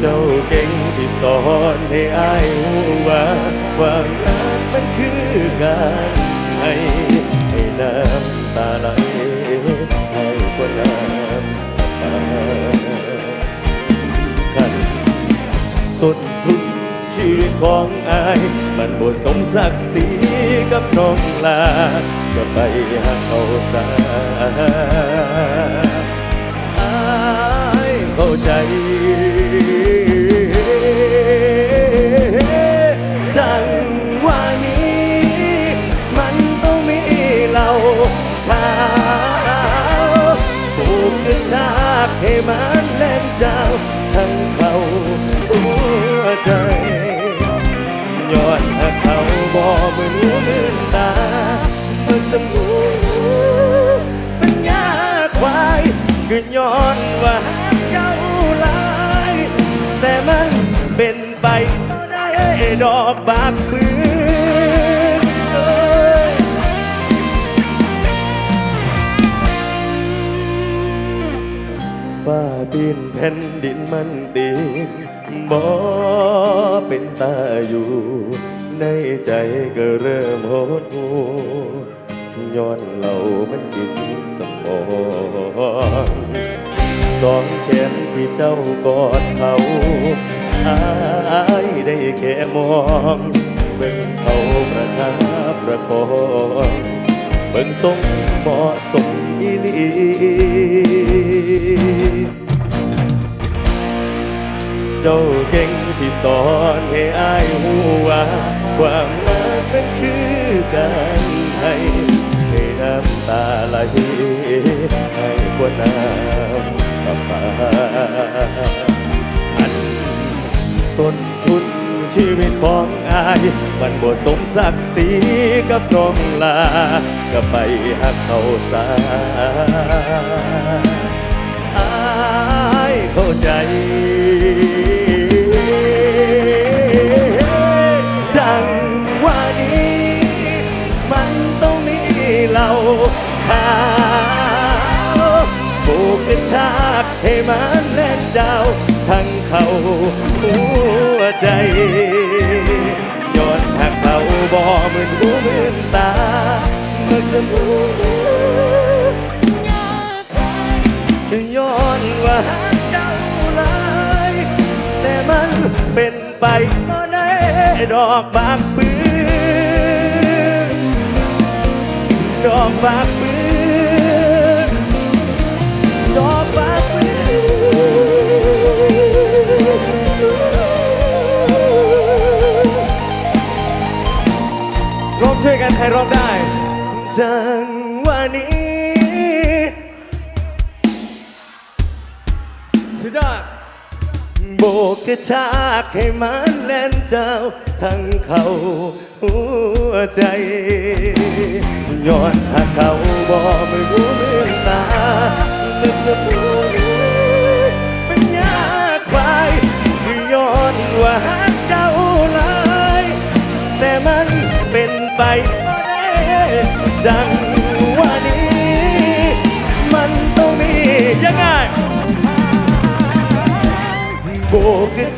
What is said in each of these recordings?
เจ้าเก่งที่สอนให้อายรู้ว่าความรักมันคือการให้ให้น้ำตาไหลให้กว่าน้ำตาขันต้นทุนชีวิตของอาย มันบทสมศักดิ์ศรีกับน้องลาก็ไปหาเขาซะอายเข้าใจ สมูเป็นยาควายก็ย้อนว่าเจ้าลายแต่มันเป็นไปบ่ได้ดอกบากปือ้ยฟ้าดินแผ่นดินมันตีบ่เป็นตาอยู่ ในใจก็เริ่มโหดหู ย้อนเรามันกินสมองสองแขนที่เจ้ากอดเขาอายได้แค่มองเบิ่งเขาประทับประคองเบิ่งทรงเหมาะสมอีลีเจ้าเก่งที่สอนให้อายหูว่าความรักนั้นคือการ ตาไหลให้กว่าน้ำประปาอันต้นทุนชีวิตของอาย มันบทสมศักดิ์ศรีกับน้องลา ก็ไปหักเขาสาอายเข้าใจ ชากให้มันแล่นเจ้า ทั้งเขาหัวใจย้อนหากเขาบ่เหมือนหูเหมือนตาเมื่อสมูจะย้อนว่าเจ้าลายแต่มันเป็นไปบ่ได้ดอกบากปืนดอกบากปืน ช่วยกันใครร้องได้ จังว่านี้สุดยอดโบกกระชากให้มันแล่นเจ้า ทั้งเขาหัวใจย้อนหากเขาบอมือหูมืองตาเมื่อสมู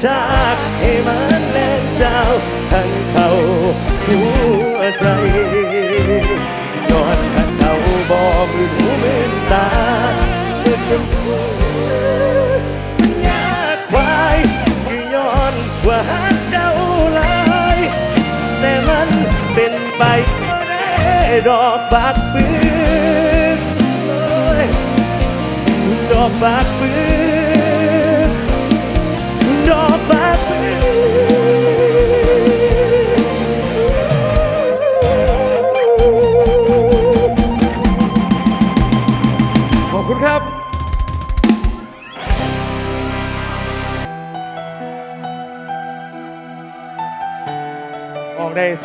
ชากให้มันแล่นเจ้าทั้งเขาหัวใจนอนขัดเขาบอมือหูมือตาเมื่อสมควรยากควายคือย้อนว่าหาเจ้าลายแต่มันเป็นไปบ่ได้ดอกบากปืนโอ้ยดอกบากปืน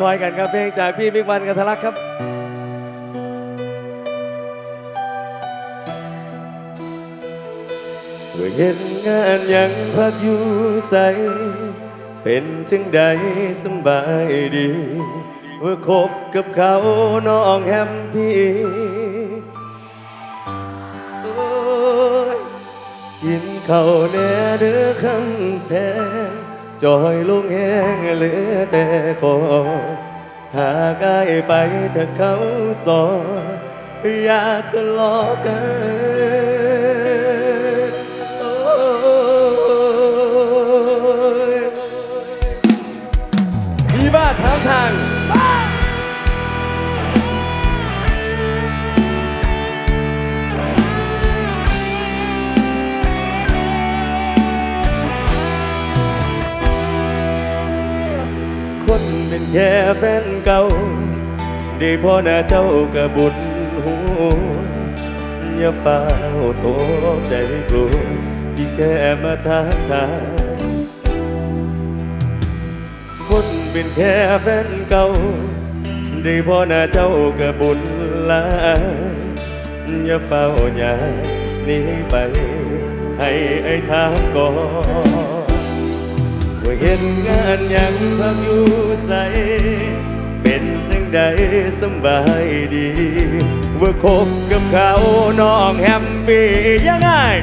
ซอยกันครับเพลงจากพี่บิ๊กวันกันทะลักครับว่าเห็นงานยังพักอยู่ใส เป็นจึงใดสบายดีว่าคบกับเขาน้องแฮมพี่โอ้ยกินเขาแน่เด้อคำแพง จอยลงแห้งเหลือแต่คอหากอายไปถ้าเขาสอนอย่าทะเลาะกัน ค่แฟนเก่า ได้พ่อหน้าเจ้ากระบุญหูอย่าเฝ้าตใจกลัวพี่แค่มาทักทายคนเป็นแค่แฟนเก่า ได้พ่อหน้าเจ้ากระบุญลายอย่าเฝ้าอย่าหนีไป ให้ไอ้ถามก่อน่เห็นงานยังพักอยู่ใส เป็นจังใดสำบายดีว่าคบกับเขาน้องแฮมปี้ยังไงย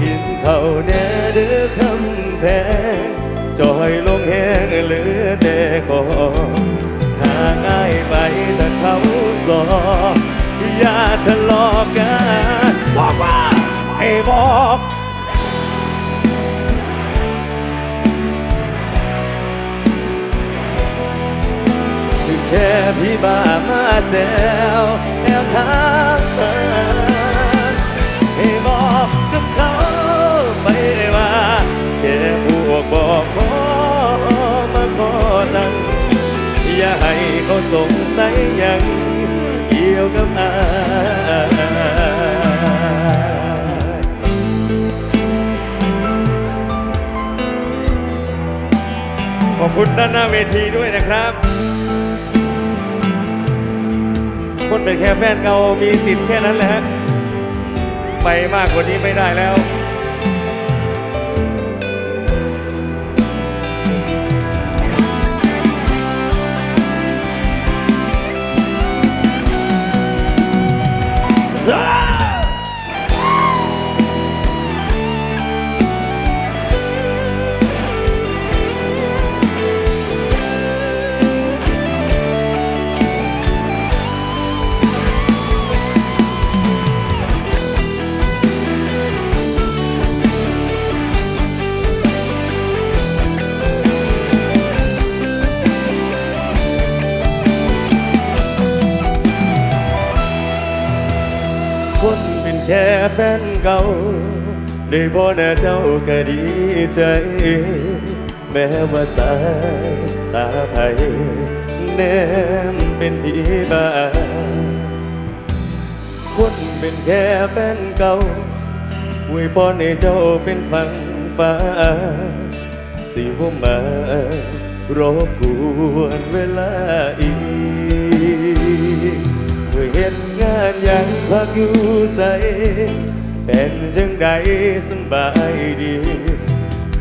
กินเขาแน่เด้อคำแพงจอยลงแห้งเหลือแต่คอหาง่ายไปแต่เขาสออย่าทะเลาะกันบอกว่าไม่บอก แค่พี่บ้ามาแซวแนวทางเธอให้บอกกับเขาไปว่าแค่พวกบอกขอมาขอตังอย่าให้เขาสงสัยยังเกี่ยวกับอายขอบคุณด้านหน้าเวทีด้วยนะครับ คนเป็นแค่แฟนเก่ามีสิทธิ์แค่นั้นแหละฮะไปมากกว่านี้ไม่ได้แล้ว แฟนเก่าได้พอหน้าเจ้าก็ดีใจ แม้ว่าสายตาไผแนมเป็นดีบ้าคนเป็นแค่แฟนเก่าอวยพรให้เจ้าเป็นฝั่งฟ้า สิว่มา รบกวนเวลาอีก ห็นงานยังพักอยู่ใส เป็นจังใดสบายดี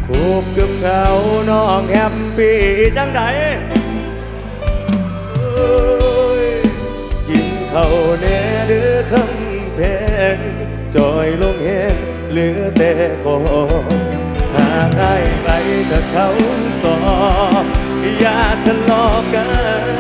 คบกับเขาน้องแฮปปี้จังใดกินเขาแน่เด้อคำแพงจอยลงแห้งเหลือแต่กอหากได้ไปถ้าเขาสอบอย่าทะเลาะกัน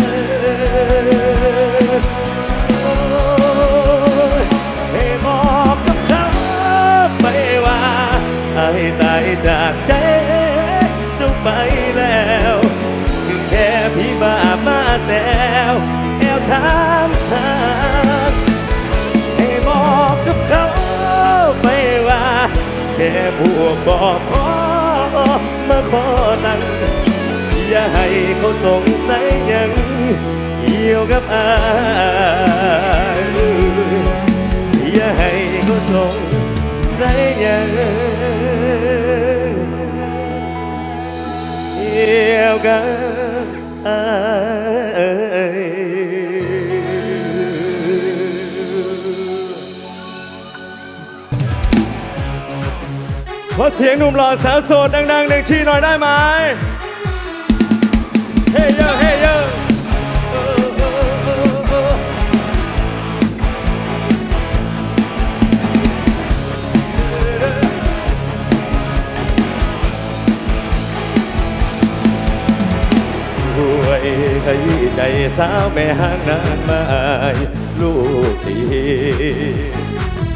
แค่พวกบอกขอมาขอตังอย่าให้เขาสงสัยยังเกี่ยวกับอายอย่าให้เขาสงสัยยังเรียวกัน เสียงหนุ่มหล่อสาวโสดดังๆหนึ่งทีหน่อยได้ไหมเฮ้ยเยอะเฮ้ยเยอะรวยขยี้ใจสาวแม่ห้างนานมาลูกตี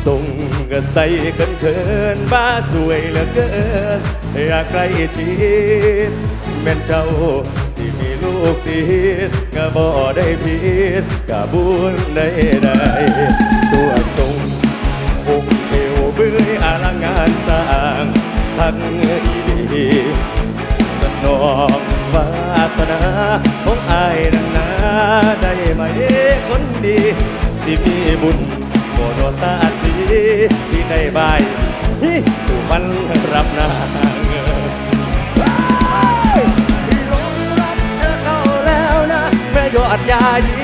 ส่งกระใสเขิน เขินบ้าสวยเหลือเกิน อยากใกล้ชิดแม่นเจ้าที่มีลูกติดก็บ่ได้ผิดก็บุญได้ได้ตัวตรงคงเอวเบื่ออลังงานสร้างทั้งอีดีสนองวาสนาของอายนันนาได้ไหมคนดีที่มีบุญ โมโนตาสีที่ได้บายที่ถูกมันรับนางที่หลงรักเธอเข้าแล้วนะแม่ยอดยานี้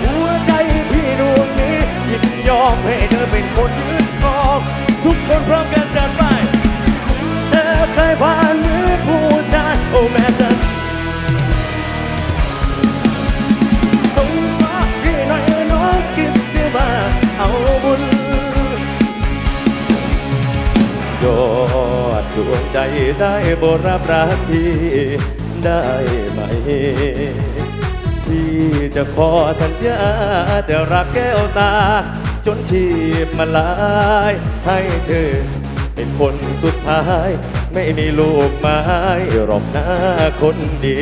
หัวใจพี่ดวงนี้ยินยอมให้เธอเป็นคนยืนออกทุกคนพร้อมกันจัดไปเธอเคยผ่านมือผู้ชายโอ้แม่เธ ได้บรับรักพี่ได้ไหม พี่จะขอสัญญาจะรักแก้วตา จนชีพมันลาย ให้เธอเป็นคนสุดท้าย ไม่มีลูกไม้หรอกนะคนดี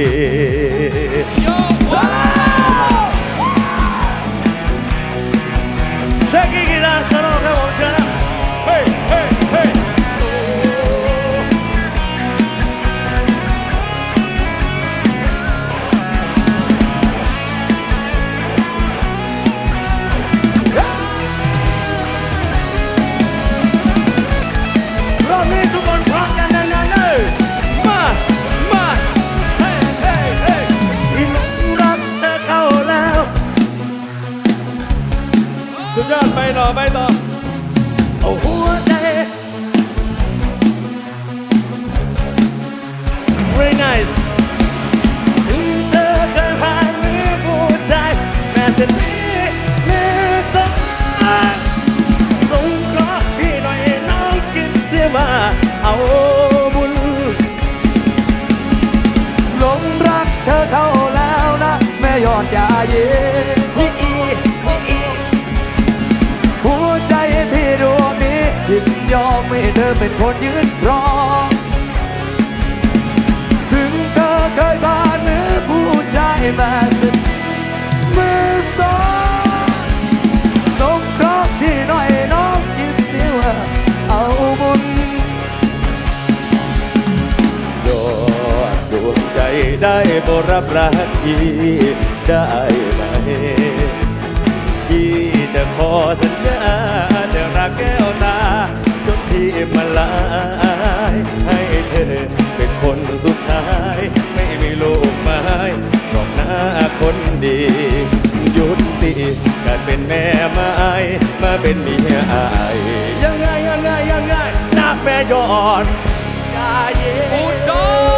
ไปต่อไปต่อเอาหัวใจ very nice ถึงเธอเคยผ่านมือผู้ชายแม้จะมีมือสองอันสงเคราะห์พี่หน่อยน้องคิดเสียว่าเอาบุญหลงรักเธอเข้าแล้วนะ แม่ยอดยาเย็น ให้เธอเป็นคนยืนรองถึงเธอเคยผ่านมือผู้ชายมาสิมือสองสงคราะห์พี่หน่อยน้องคิดเสียว่าเอาบุญยอดดวงใจได้บรับรักพี่ได้ไหมพี่จะขอสัญญาจะรักแก้วตา ที่มาลายให้เธอเป็นคนสุดท้าย ไม่มีลูกไม้หรอกหน้าคนดี ยุติการเป็นแม่ไม้มาเป็นเมียอายยังไงยังไงยังไงนักแม่ยอดยาเย็นอุดร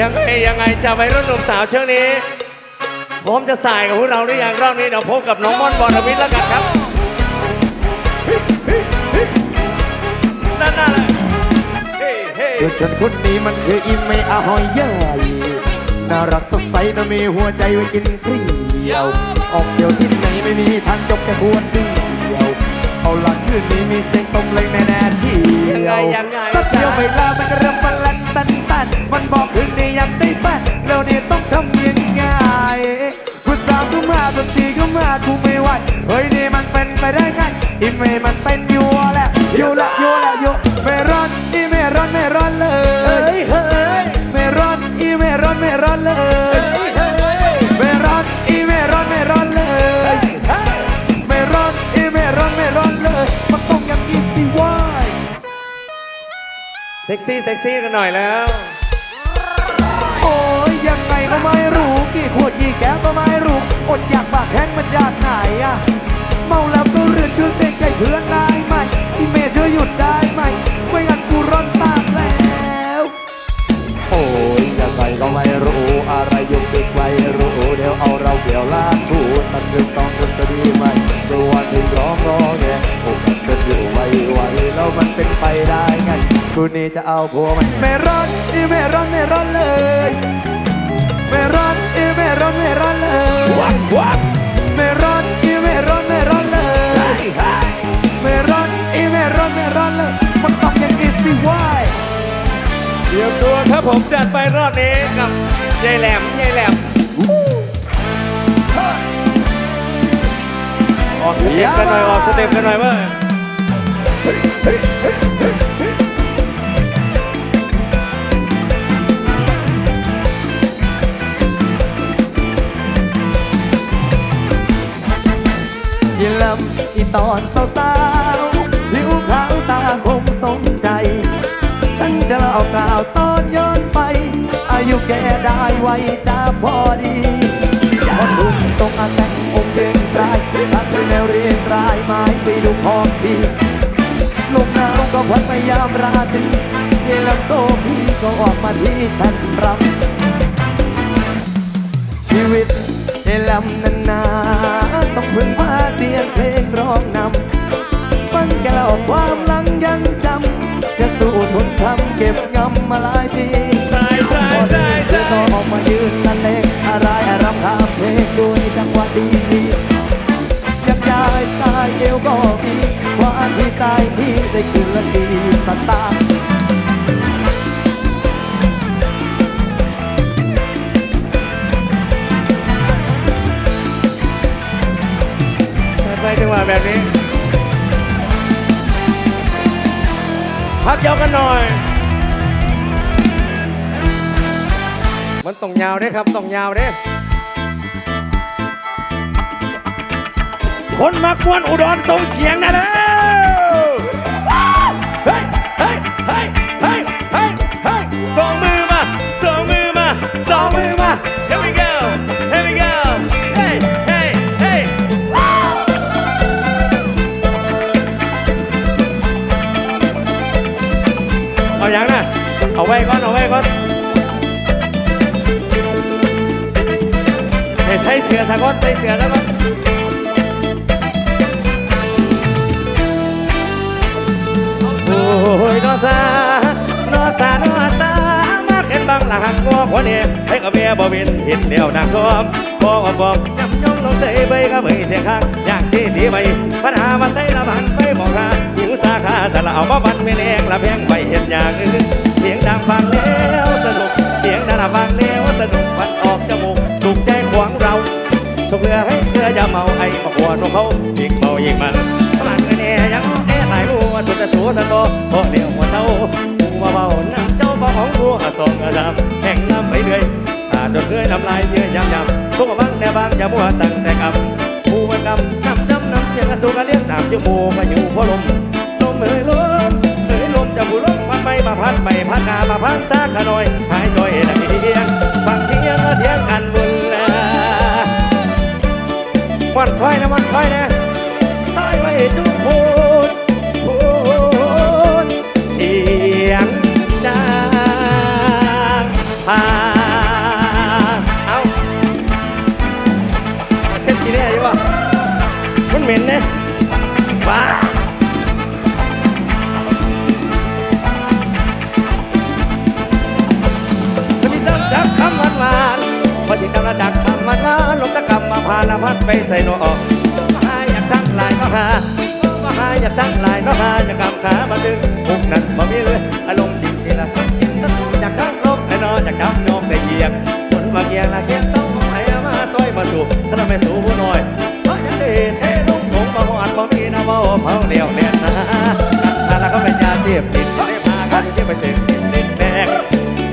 ยังไงยังไงจะไปรุ่นหนุ่มสาวเช่วงนี้ ผมจะสายกับพวกเราหรือยังรอบนี้เดี๋ยวพบกับน้องม่อนบอลวิทย์แล้วกันครับด้านหน้าเลยเฮ้เฮ้เพื่อฉันคนนี้มันชื่ออิมไม่อาหอยใหญ่น่ารักสดใสน่ามีหัวใจไว้กินเปรี้ยว ออกเที่ยวที่ไหนไม่มีทางจบแค่ควรเดียว เอาหลังคืนนี้มีเสียงตมเลยแน่แน่ๆเชียวยังไงยังไงสักเที่ยวไปแล้วมันก็เริ่มปันลัน ตันตันมันบอกคืนนี้อยากได้แฟนแล้วเนี่ยต้องทำยังไงกูสามกูมาบางทีก็มากูไม่ไหวเฮ้ยนี่มันเป็นไปได้ไงอีเมย์มันเป็นอยู่แหละอยู่ละอยู่ละอยู่ไม่ร้อนอีเมย์ร้อนไม่ร้อนเลเฮ้ยยเฮ้ยไม่ร้อนอีเมย์ร้อนไม่ร้อนเลยเฮ้ยเฮ้ยไม่ร้อนอีเมย์ร้อนไม่ร้อนเลยไม่ร้อนอีไม่ร้อนไม่ร้อนเลยมันต้องอย่างนี้สิวายเซ็กซี่เซ็กซี่กันหน่อยแล้ว กี่แก้วก็ไม่รู้อดอยากปากแห้งมาจากไหนอะเมาแล้วก็เรือนชื่อเพลงใจเพื่อนได้ไหมอีเมย์ช่วยหยุดได้ไหมไม่งั้นกูร้อนปากแล้วโอ้ยยังไงก็ไม่รู้อะไรยุกติกไม่รู้เดี๋ยวเอาเราเกี่ยวลากพูดมันคือต้องคนจะดีไหมรู้วันที่ร้องร้องแงผมมันจะอยู่ไวไวแล้วมันเป็นไปได้ไงกูนี่จะเอาผัวมันไม่ร้อนอีไม่ร้อนไม่ร้อนเลยไม่ร้อนอี ไม่ร้อนไม่ร้อนเลยวักวักไม่ร้อนอีไม่ร้อนไม่ร้อนเลยไม่ร้อนอีไม่ร้อนไม่ร้อนเลยมันต้องอย่างนี้สิวายเตรียมตัวครับผมจัดไปรอบนี้กับยายแหลมยายแหลมออกสเต็ปกันหน่อยออกสเต็ปกันหน่อยเว้ยำอีตอนสาวๆผิวขาวตาคมสมใจ ฉันจะเล่ากล่าวตอนย้อนไป อายุแกได้ไวจะพอดีพอทุ่มตรงอาแต่งองค์เก่งกลายฉันไปแนวเรียงรายไม้ไปดูพองดีลมหนาวก็พัดมายามราตรีเยลำโซพี่ก็ออกมาที่แท่นรำชีวิต ให้ลำนันนาต้องพึ่งพาเสียงเพลงร้องนำฟังแกเล่าความหลังยังจำจะสู้ทนทำเก็บงำมาหลายปีใส่ใส่พอใส่ได้เธอใส่ก็ออกมายืนละเลงอะไรรำคาเพลงด้วยจังหวะดีอยากย้ายสายเอวก็มีว่าที่สายที่ได้คืนละดีสตาร์ จัดไปจังหวะแบบนี้ พักยาวกันหน่อย มันต้องยาวเด้ครับต้องยาวเด้คนมักวนอุดรส่งเสียงนะเด้อเฮ้ยเฮ้ยเฮ้ยเฮ้ยเฮ้ยสองมือมาสองมือมาสองมือมา here we go เอาไว้ก่อนเอาไว้ก่อนให้ใส่เสือซะก่อนใส่เสือซะก่อนโอ้ยนอสานอสานอสามาเห็นบางหลังงัวคนนี้ให้กับเมียบ่บินเห็นเดียวนักซ้อมบอกว่าบอกยำย่องลงใส่ใบก็เบยเสียข้างอยากสิทีใบปัญหามาใส่ละบันไปบอกหาหญิงสาขาสละเอามาบันไม่แรงละแพงไปเห็นอย่างอื่น สียงดังฟังแล้วสนุก เสียงดังฟังแล้วสนุกฟันออกจมูกถูกใจขวางเราส่งเรือให้เรืออย่าเมาไอ้ปะหัวนกเขายิ่งเมายิงมันพลังเงินแน่ยังแน่หลายรู้ว่าสุดจะสูสันโตเพราะเดียวหัวเท้าหูว่าเบาน้ำเจ้าบ่ของรู้สองอาสามแห่งน้ำไปเรื่อยถ้าจนเคยน้ำลายเยื่อยำยำทุกบางแต่บางอย่ามัวตั้งแต่กำผู้มันกำน้ำจำน้ำเสียงสูกระเลี้ยงตามจมูกมาอยู่พอลมลมเอ่ยลมเอ่ยลมจะผู้ลม ไม่มาพัดไม่พัดนามาพัดซากขะหน่อยหายตัวเองเทียงฟังเสียงก็เทียงกันบุญแลมันซอยนะมันซอยนะ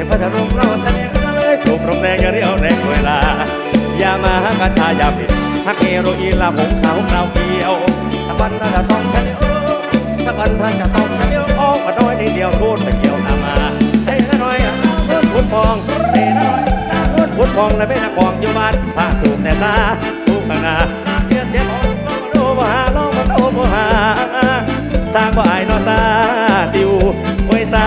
พัทลุงเราเสน่ห์ก็เลยสูบลมแรงอย่าเรียวแรงเวลา อย่ามาหากระชายาผิดฮักเฮโรอีละผงขาวเราเกี่ยวสักวันถ้าจะต้องฉันโอ้สักวันถ้าจะต้องฉันเดียวออกมาน้อยนิดเดียวโทษไปเกี่ยวตามมาเฮ้ยน้อยอะเพื่อนขุดฟองเฮ้ยน้อยตาพื่อนขุดฟองและไม่นักฟองอยู่บ้านผ้าสูบแต่ตาทุกขณะเสียเสียของลองมาดูมาหาลองมาดูมาหาสร้างบ่ายนอตาติวไว้ซา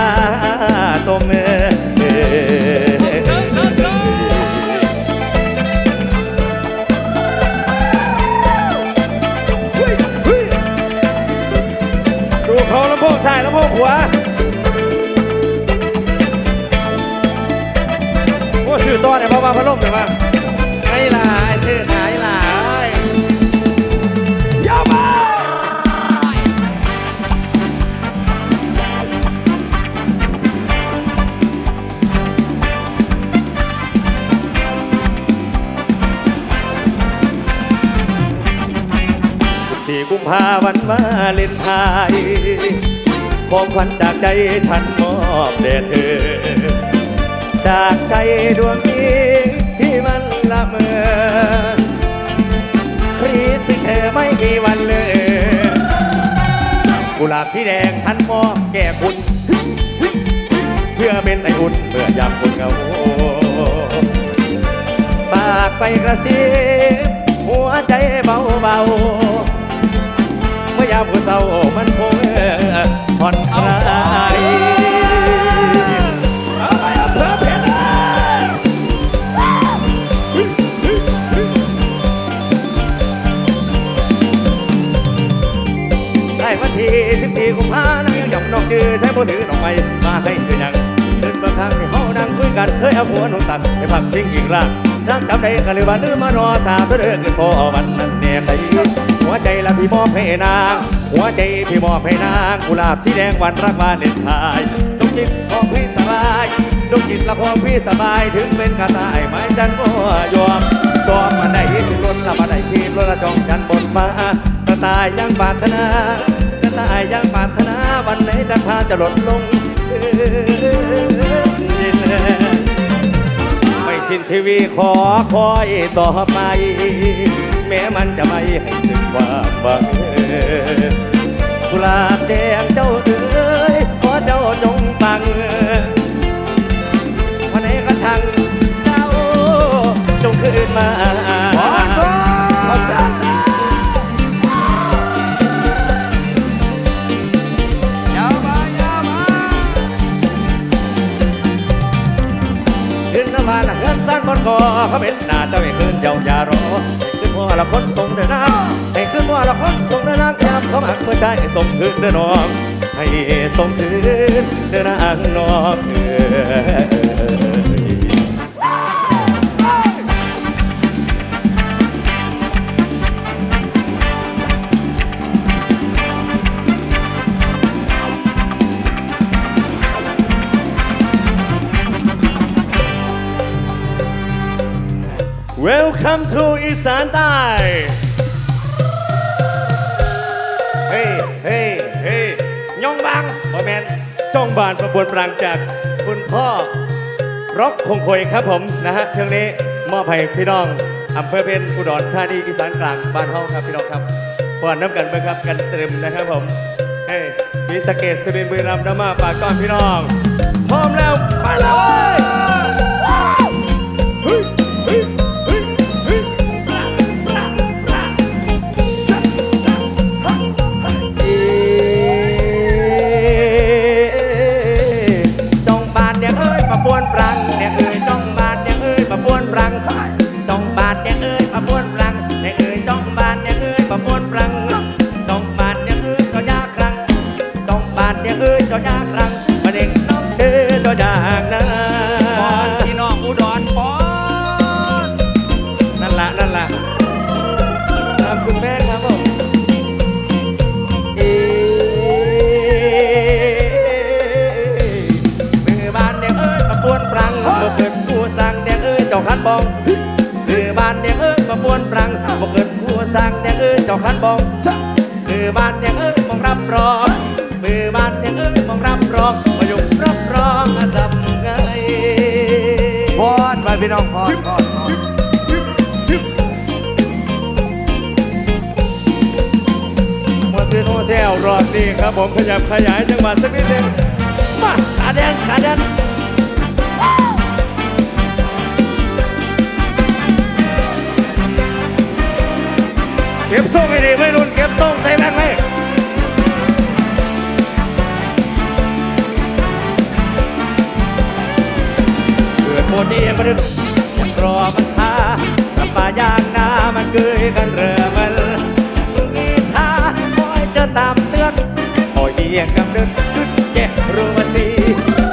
ซ้าพวโอ้ชื่อต่อเนี่ยเพามาพัดลมเนี่ยวมา ของขวัญจากใจฉันมอบแด่เธอ จากใจดวงนี้ที่มันละเมอคริสที่เธอไม่มีวันเลย กุหลาบที่แดงฉันมอบแก่คุณ เพื่อเป็นไออุ่นเมื่อยามคนเหงาฝากไปกระซิบหัวใจเบาเบาๆ ยามผู้เศร้ามันคงผ่อนคลายเอาไปอำเภอเพชรได้วันที่14กุมภาพันธ์ยังหย่อมนอกจือใช้มือถือดอกไม้มาให้คือยังเดินบางครั้งที่เขานั่งคุยกันเคยเอาหัวหนุ่มตัดไปพักทิ้งอีกร่างนั่งจำได้กันเลยว่าลืมมารอสาวเธอเดินขึ้นพอวันนั้นเนี่ยใคร หัวใจละพี่มอบให้นาง หัวใจพี่มอบให้นางกุหลาบสีแดงวันรักวาเลนไทน์ดวงจิตของพี่สบายดวงจิตละของพี่สบายถึงเป็นกระต่ายไม้จันก็ยอมจอมมันได้ถึงล้นละมันได้ทีมล้นละจองฉันบนฟ้ากระต่ายยังปรารถนากระต่ายยังปรารถนาวันไหนตะทาจะหล่นลงไม่ชินทีวีขอคอยต่อไป แม้มันจะไม่ให้ ถึ ให้นเดินน้องให้ส่งคืนเดินนางน้องเอ๋ย Welcome to อีสานใต้ เฮ้เฮ้ยองบังบอแมนจ้องบานประบวนปรางจากคุณพ่อร็อกคงคอยครับผมนะฮะเชิงนี้มอบให้พี่น้องอำเภอเป็นอุดรธานีอีสานกลางบ้านเฮาครับพี่น้องครับฟอนน้ำกันเบิ่งครับกันเต็มนะครับผมเฮ้ยมีสเกตสุรินทร์บุรีรัมย์น้ำมาปากก้อนพี่น้อง พร้อมแล้วไปเลย องบาดเนี่ยเอ้ยมาบวนปรั มือบ้านยังเอิ้งมองรับรองมือบ้านยังเอิ้งมองรับรองมาอยู่รับรองอาสับไงพอดไปพี่น้องพอดพอดพอดมาซื้อโนเซลรอบนี้ครับผมขยับขยายจังหวัดสักนิดหนึงมาขาแดงขาแดง เก็บส่งให้ดีไม่รุนเก็บส่งใส่แบงค์ไหมเกิดโมจีมาดึกรอมันทากับป่ายางนามันเกยกันเรือมันมีท่าคอยจะตามเตือนคอยเดียงกำเดินขึ้นแกรู้มาสิ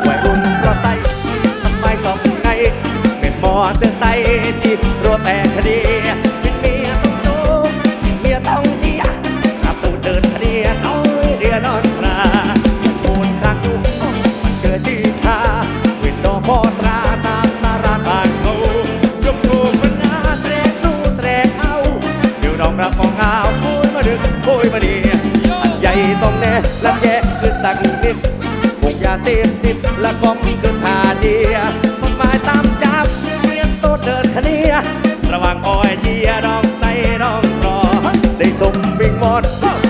วัยรุ่นก็ใส่ทำไมสองไงเป็นมอเตอร์ไซค์ที่รัวแต่คดี และกองคือทาเดียมันหมายตามจับเรียนโตเดินคดีระหว่างอ้อยเจียน้องไตน้องรอ ได้สมบิงมอน